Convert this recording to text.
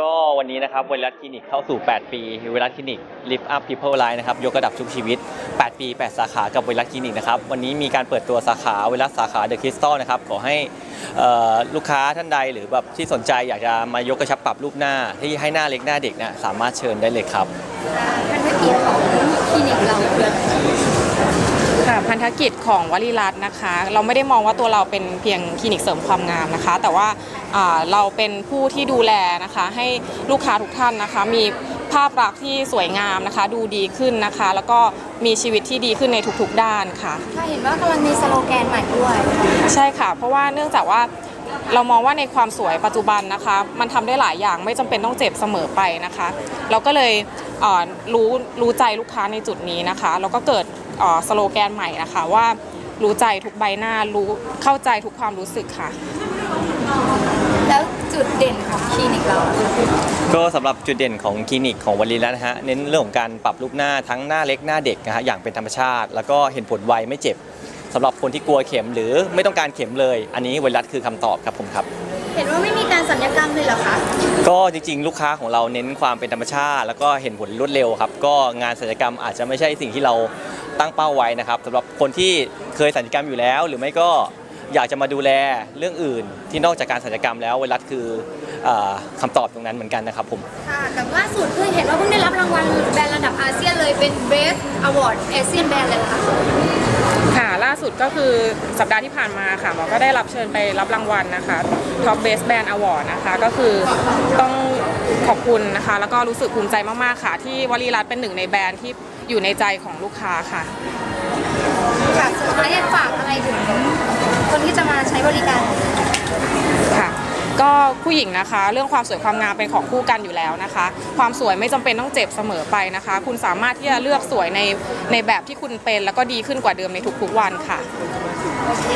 ก็วันนี้นะครับไวรัสคลินิกเข้าสู่ 8 ปีไวรัสคลินิก Lift Up People Life นะครับยกระดับทุกชีวิต 8 ปี 8 สาขากับไวรัสคลินิกนะครับวันนี้มีการเปิดตัวสาขาไวรัสสาขาเดอะคริสตัลนะครับขอให้ลูกค้าท่านใดหรือแบบที่สนใจอยากจะมายกกระชับปรับรูปหน้า ที่ให้หน้าเล็กหน้าเด็กเนะสามารถเชิญได้เลยครับพันธกิจของคลินิกเราคือ พันธกิจของวลีรัตน์นะคะ เราไม่ได้มองว่าตัวเราเป็นเพียงคลินิกเสริมความงามนะคะ แต่ว่าอ่าเราเป็นผู้ที่ดูแลนะคะ ให้ลูกค้าทุกท่านนะคะ มีภาพลักษณ์ที่สวยงามนะคะ ดูดีขึ้นนะคะ แล้วก็มีชีวิตที่ดีขึ้นในทุกๆด้านค่ะถ้าเห็นว่ากำลังมีสโลแกนใหม่ด้วยใช่ค่ะ เพราะว่าเนื่องจากว่าเรามองว่าในความสวยปัจจุบันนะคะ มันทำได้หลายอย่างไม่จำเป็นต้องเจ็บเสมอไปนะคะ เราก็เลยเอ่อรู้รู้ใจลูกค้าในจุดนี้นะคะ แล้วก็เกิดเอ่อ สโลแกนใหม่นะคะว่า รู้ใจทุกใบหน้ารู้เข้าใจทุกความรู้สึกค่ะ แล้วจุดเด่นของคลินิกเราคือก็สำหรับจุดเด่นของคลินิกของวลีแล้วนะฮะเน้นเรื่องของการปรับรูปหน้าทั้งหน้าเล็กหน้าเด็กนะฮะอย่างเป็นธรรมชาติ แล้วก็เห็นผลไวไม่เจ็บสำหรับคนที่กลัวเข็มหรือไม่ต้องการเข็มเลย อันนี้ไวรัสคือคำตอบครับผมครับเห็นว่าไม่มีการสัญญกรรมเลยเหรอคะ ก็จริงๆ ลูกค้าของเราเน้นความเป็นธรรมชาติ แล้วก็เห็นผลรวดเร็วครับ ก็งานศัลยกรรมอาจจะไม่ใช่สิ่งที่เรา ตั้งเป้าไว้นะครับสำหรับคนที่เคยศัลยกรรมอยู่แล้ว หรือไม่ก็อยากจะมาดูแลเรื่องอื่น ที่นอกจากการศัลยกรรมแล้วไวรัสคือเออคำตอบตรงนั้นเหมือนกันนะครับผม ค่ะกับล่าสุดคือเห็นว่าเพิ่งได้รับรางวัลแบรนด์ระดับอาเซียนเลยเป็น Best Award Asian Brand เลยเหรอคะค่ะ ล่าสุดก็คือสัปดาห์ที่ผ่านมาค่ะหมอก็ได้รับเชิญไปรับรางวัลนะคะ Top Best Brand Award นะคะ ก็คือต้อง ขอบคุณนะคะ แล้วก็รู้สึกภูมิใจมากๆค่ะ ที่วลีรัตน์เป็นหนึ่งในแบรนด์ที่อยู่ในใจของลูกค้าค่ะค่ะสุดท้ายอยากฝากอะไรถึงคนที่จะมาใช้บริการค่ะ ก็ผู้หญิงนะคะ เรื่องความสวยความงามเป็นของคู่กันอยู่แล้วนะคะ ความสวยไม่จำเป็นต้องเจ็บเสมอไปนะคะ คุณสามารถที่จะเลือกสวยในในแบบที่คุณเป็น แล้วก็ดีขึ้นกว่าเดิมในทุกๆวันค่ะโอเค